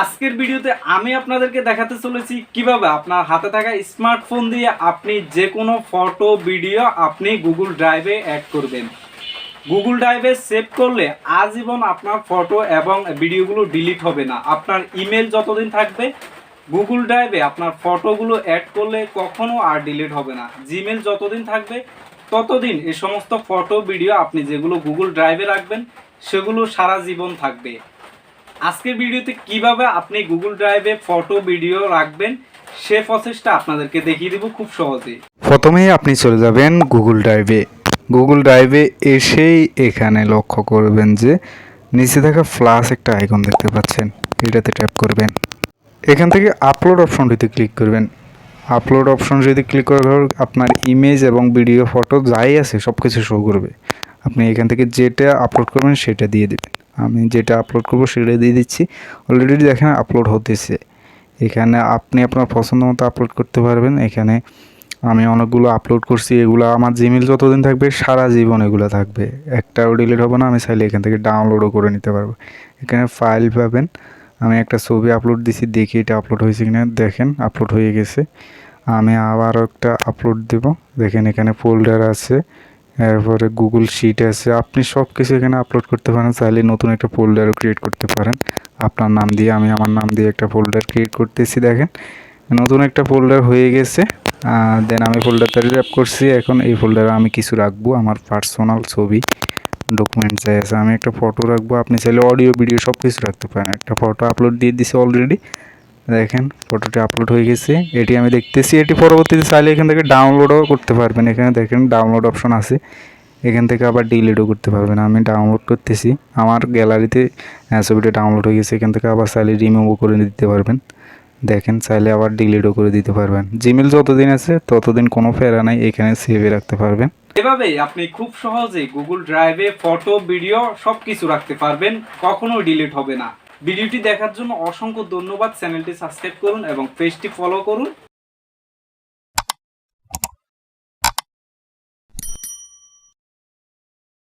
আজকের ভিডিওতে আমি আপনাদেরকে দেখাতে চলেছি কীভাবে আপনার হাতে থাকা স্মার্টফোন দিয়ে আপনি যে কোনো ফটো, ভিডিও আপনি গুগল ড্রাইভে অ্যাড করবেন। গুগল ড্রাইভে সেভ করলে আজীবন আপনার ফটো এবং ভিডিওগুলো ডিলিট হবে না। আপনার ইমেল যতদিন থাকবে, গুগল ড্রাইভে আপনার ফটোগুলো অ্যাড করলে কখনো আর ডিলিট হবে না। জিমেল যতদিন থাকবে, ততদিন এই সমস্ত ফটো, ভিডিও আপনি যেগুলো গুগল ড্রাইভে রাখবেন, সেগুলো সারা জীবন থাকবে। আজকের ভিডিওতে কীভাবে আপনি গুগল ড্রাইভে ফটো ভিডিও রাখবেন, সে প্রসেসটা আপনাদেরকে দেখিয়ে দেবো খুব সহজেই প্রথমেই আপনি চলে যাবেন গুগল ড্রাইভে গুগল ড্রাইভে এসেই এখানে লক্ষ্য করবেন যে, নিচে থাকা ফ্লাস একটা আইকন দেখতে পাচ্ছেন। এটাতে ট্যাপ করবেন। এখান থেকে আপলোড অপশনটিতে ক্লিক করবেন। আপলোড অপশন যদি ক্লিক করার পর আপনার ইমেজ এবং ভিডিও ফটো যাই আছে সব কিছু শো করবে। আপনি এখান থেকে যেটা আপলোড করবেন, সেটা দিয়ে দেবেন। আমি যেটা আপলোড করব সেটা দিয়ে দিচ্ছি। অলরেডি দেখেন আপলোড হতেছে। এখানে আপনি আপনার পছন্দ মতো আপলোড করতে পারবেন। এখানে আমি অনেকগুলো আপলোড করছি। এগুলো আমার জিমেল যতদিন থাকবে সারা জীবন এগুলো থাকবে। একটাও ডিলিট হবে না, আমি চাইলে এখান থেকে ডাউনলোডও করে নিতে পারব। এখানে ফাইল পাবেন। আমি একটা ছবি আপলোড দিছি, দেখি এটা আপলোড হয়েছে কিনা। দেখেন আপলোড হয়ে গেছে। আমি আবারও একটা আপলোড দেব। দেখেন এখানে ফোল্ডার আছে। এরপরে গুগল শিট আছে। আপনি সব কিছু এখানে আপলোড করতে পারেন, চাইলে নতুন একটা ফোল্ডারও ক্রিয়েট করতে পারেন। আপনার নাম দিয়ে, আমি আমার নাম দিয়ে একটা ফোল্ডার ক্রিয়েট করতেছি, দেখেন। নতুন একটা ফোল্ডার হয়ে গেছে। দেন আমি ফোল্ডারটা র্যাপ করছি। এখন এই ফোল্ডারে আমি কিছু রাখব, আমার পার্সোনাল ছবি ডকুমেন্ট চাই আছে। আমি একটা ফটো রাখব। আপনি চাইলে অডিও ভিডিও সব কিছু রাখতে পারেন। একটা ফটো আপলোড দিয়ে দিছি অলরেডি দেখেন ফটোটি আপলোড হয়ে গেছে। এটি আমি দেখতেছি, এটি পরবর্তীতে চাইলে এখান থেকে ডাউনলোডও করতে পারবেন। এখানে দেখেন ডাউনলোড অপশন আছে। এখান থেকে আবার ডিলিটও করতে পারবেন। আমি ডাউনলোড করতেছি। আমার গ্যালারিতে ছবিটা ডাউনলোড হয়ে গেছে। এখান থেকে আবার চাইলে রিমুভও করে দিতে পারবেন। দেখেন, চাইলে আবার ডিলিটও করে দিতে পারবেন। জিমেল যতদিন আছে, ততদিন কোনো ফেরা নাই। এখানে সেভে রাখতে পারবেন। এভাবেই আপনি খুব সহজেই গুগল ড্রাইভে ফটো ভিডিও সব কিছু রাখতে পারবেন। কখনো ডিলিট হবে না। ভিডিওটি দেখার জন্য অসংখ্য ধন্যবাদ। চ্যানেলটি সাবস্ক্রাইব করুন এবং পেজটি ফলো করুন।